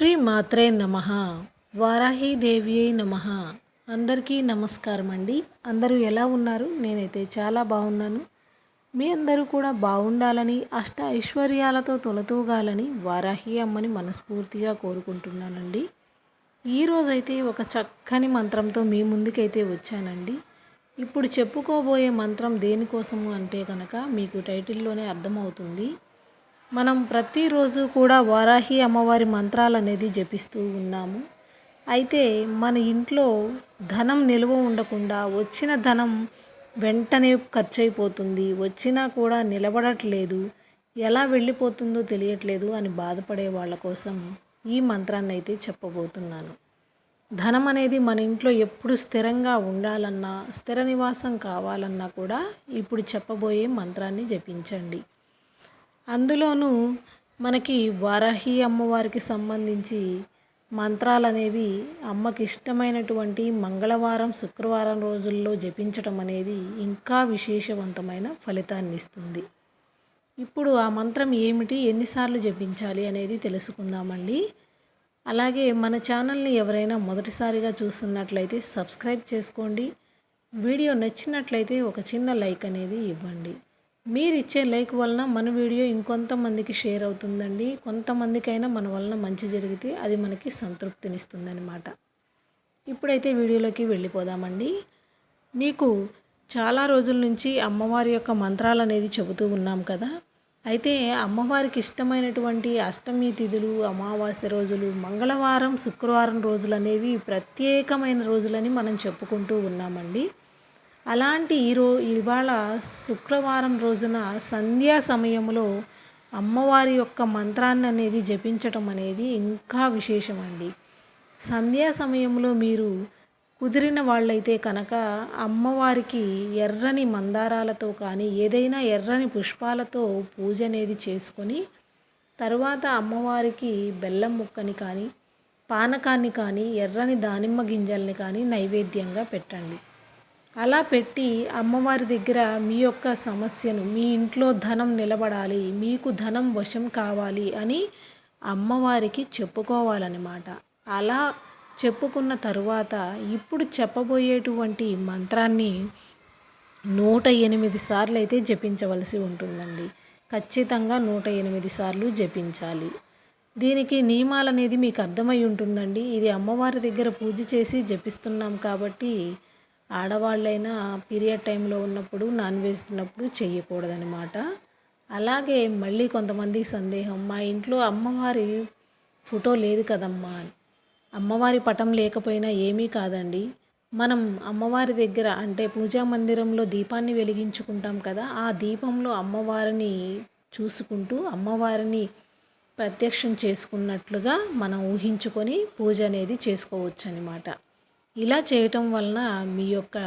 శ్రీ మాత్రే నమ వారాహీదేవి నమ. అందరికీ నమస్కారం అండి అందరూ ఎలా ఉన్నారు? నేనైతే చాలా బాగున్నాను. మీ అందరూ కూడా బాగుండాలని అష్ట ఐశ్వర్యాలతో తొలతూగాలని వారాహి అమ్మని మనస్ఫూర్తిగా కోరుకుంటున్నానండి. ఈరోజైతే ఒక చక్కని మంత్రంతో మీ ముందుకైతే వచ్చానండి. ఇప్పుడు చెప్పుకోబోయే మంత్రం దేనికోసము అంటే కనుక మీకు టైటిల్లోనే అర్థమవుతుంది. మనం ప్రతిరోజు కూడా వారాహి అమ్మవారి మంత్రాలు అనేది జపిస్తూ ఉన్నాము. అయితే మన ఇంట్లో ధనం నిల్వ ఉండకుండా వచ్చిన ధనం వెంటనే ఖర్చు అయిపోతుంది వచ్చినా కూడా నిలబడట్లేదు. ఎలా వెళ్ళిపోతుందో తెలియట్లేదు అని బాధపడే వాళ్ళ కోసం ఈ మంత్రాన్ని అయితే చెప్పబోతున్నాను. ధనం అనేది మన ఇంట్లో ఎప్పుడు స్థిరంగా ఉండాలన్నా స్థిర నివాసం కావాలన్నా కూడా ఇప్పుడు చెప్పబోయే మంత్రాన్ని జపించండి. అందులోనూ మనకి వారాహి అమ్మవారికి సంబంధించి మంత్రాలు అనేవి అమ్మకి ఇష్టమైనటువంటి మంగళవారం శుక్రవారం రోజుల్లో జపించటం అనేది ఇంకా విశేషవంతమైన ఫలితాన్ని ఇస్తుంది. ఇప్పుడు ఆ మంత్రం ఏమిటి ఎన్నిసార్లు జపించాలి అనేది తెలుసుకుందామండి. అలాగే మన ఛానల్ని ఎవరైనా మొదటిసారిగా చూస్తున్నట్లయితే సబ్స్క్రైబ్ చేసుకోండి. వీడియో నచ్చినట్లయితే ఒక చిన్న లైక్ అనేది ఇవ్వండి. మీరు ఇచ్చే లైక్ వలన మన వీడియో ఇంకొంతమందికి షేర్ అవుతుందండి. కొంతమందికైనా మన వలన మంచి జరిగితే అది మనకి సంతృప్తినిస్తుందన్నమాట. ఇప్పుడైతే వీడియోలోకి వెళ్ళిపోదామండి. మీకు చాలా రోజుల నుంచి అమ్మవారి యొక్క మంత్రాలు అనేది చెబుతూ ఉన్నాం కదా. అయితే అమ్మవారికి ఇష్టమైనటువంటి అష్టమి తిథులు అమావాస్య రోజులు మంగళవారం శుక్రవారం రోజులు అనేవి ప్రత్యేకమైన రోజులని మనం చెప్పుకుంటూ ఉన్నామండి. అలాంటి ఈరో ఇవాళ శుక్రవారం రోజున సంధ్యా సమయంలో అమ్మవారి యొక్క మంత్రాన్ని అనేది జపించటం అనేది ఇంకా విశేషమండి. సంధ్యా సమయంలో మీరు కుదిరిన వాళ్ళైతే కనుక అమ్మవారికి ఎర్రని మందారాలతో కానీ ఏదైనా ఎర్రని పుష్పాలతో పూజ అనేది చేసుకొని తరువాత అమ్మవారికి బెల్లం ముక్కని కానీ పానకాన్ని కానీ ఎర్రని దానిమ్మ గింజల్ని కానీ నైవేద్యంగా పెట్టండి. అలా పెట్టి అమ్మవారి దగ్గర మీ యొక్క సమస్యను మీ ఇంట్లో ధనం నిలబడాలి మీకు ధనం వశం కావాలి అని అమ్మవారికి చెప్పుకోవాలన్నమాట. అలా చెప్పుకున్న తరువాత ఇప్పుడు చెప్పబోయేటువంటి మంత్రాన్ని నూట ఎనిమిది సార్లు అయితే జపించవలసి ఉంటుందండి. ఖచ్చితంగా నూట ఎనిమిది సార్లు జపించాలి. దీనికి నియమాలు అనేది మీకు అర్థమై ఉంటుందండి. ఇది అమ్మవారి దగ్గర పూజ చేసి జపిస్తున్నాం కాబట్టి ఆడవాళ్ళైనా పీరియడ్ టైంలో ఉన్నప్పుడు నాన్ వెజ్ తిన్నప్పుడు చేయకూడదనమాట అలాగే మళ్ళీ కొంతమందికి సందేహం మా ఇంట్లో అమ్మవారి ఫోటో లేదు కదమ్మా అని. అమ్మవారి పటం లేకపోయినా ఏమీ కాదండి. మనం అమ్మవారి దగ్గర అంటే పూజా మందిరంలో దీపాన్ని వెలిగించుకుంటాం కదా ఆ దీపంలో అమ్మవారిని చూసుకుంటూ అమ్మవారిని ప్రత్యక్షం చేసుకున్నట్లుగా మనం ఊహించుకొని పూజ అనేది చేసుకోవచ్చు అనమాట ఇలా చేయటం వలన మీ యొక్క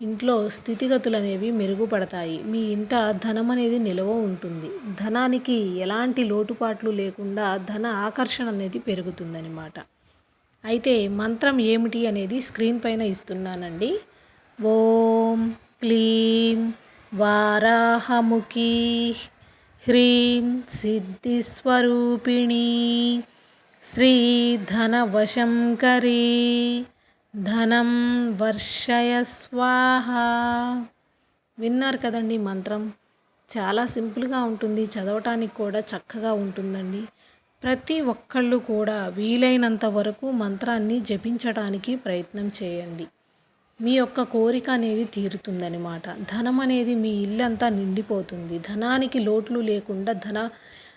ఇంట్లో స్థితిగతులు అనేవి మెరుగుపడతాయి. మీ ఇంట ధనం అనేది నిలవ ఉంటుంది. ధనానికి ఎలాంటి లోటుపాట్లు లేకుండా ధన ఆకర్షణ అనేది పెరుగుతుందనమాట అయితే మంత్రం ఏమిటి అనేది స్క్రీన్ పైన ఇస్తున్నానండి. ఓం క్లీం వారాహముఖి హ్రీం సిద్ధిస్వరూపిణి శ్రీ ధనవశంకరీ ధనం వర్షయ స్వాహ. విన్నారు కదండి మంత్రం. చాలా సింపుల్గా ఉంటుంది చదవటానికి కూడా చక్కగా ఉంటుందండి. ప్రతి ఒక్కళ్ళు కూడా వీలైనంత వరకు మంత్రాన్ని జపించడానికి ప్రయత్నం చేయండి. మీ యొక్క కోరిక అనేది తీరుతుందనమాట ధనం అనేది మీ ఇల్లంతా నిండిపోతుంది. ధనానికి లోట్లు లేకుండా ధన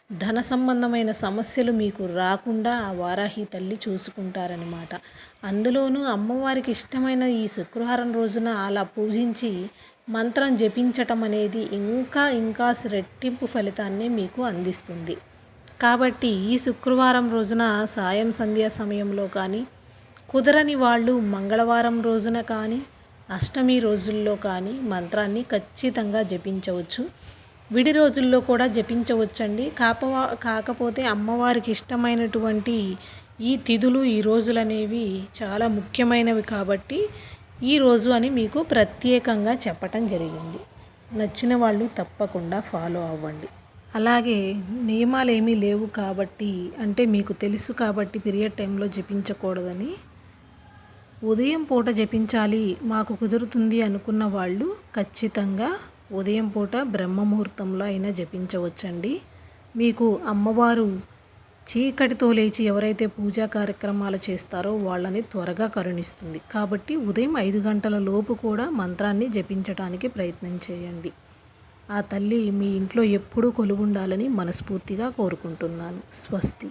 ధన సంబంధమైన సమస్యలు మీకు రాకుండా ఆ వారాహి తల్లి చూసుకుంటారనమాట అందులోనూ అమ్మవారికి ఇష్టమైన ఈ శుక్రవారం రోజున అలా పూజించి మంత్రం జపించటం అనేది ఇంకా ఇంకా రెట్టింపు ఫలితాన్ని మీకు అందిస్తుంది. కాబట్టి ఈ శుక్రవారం రోజున సాయం సంధ్యా సమయంలో కానీ కుదరని వాళ్ళు మంగళవారం రోజున కానీ అష్టమి రోజుల్లో కానీ మంత్రాన్ని ఖచ్చితంగా జపించవచ్చు. విడి రోజుల్లో కూడా జపించవచ్చండి. కాపవా కాకపోతే అమ్మవారికి ఇష్టమైనటువంటి ఈ తిథులు ఈ రోజులు అనేవి చాలా ముఖ్యమైనవి కాబట్టి ఈ రోజు అని మీకు ప్రత్యేకంగా చెప్పటం జరిగింది. నచ్చిన వాళ్ళు తప్పకుండా ఫాలో అవ్వండి. అలాగే నియమాలు ఏమీ లేవు కాబట్టి అంటే మీకు తెలుసు కాబట్టి పీరియడ్ టైంలో జపించకూడదని ఉదయం పూట జపించాలి మాకు కుదురుతుంది అనుకున్న వాళ్ళు ఖచ్చితంగా ఉదయం పూట బ్రహ్మ ముహూర్తంలో అయినా జపించవచ్చండి. మీకు అమ్మవారు చీకటితో లేచి ఎవరైతే పూజా కార్యక్రమాలు చేస్తారో వాళ్ళని త్వరగా కరుణిస్తుంది. కాబట్టి ఉదయం ఐదు గంటల లోపు కూడా మంత్రాన్ని జపించడానికి ప్రయత్నం చేయండి. ఆ తల్లి మీ ఇంట్లో ఎప్పుడూ కొలువుండాలని మనస్ఫూర్తిగా కోరుకుంటున్నాను. స్వస్తి.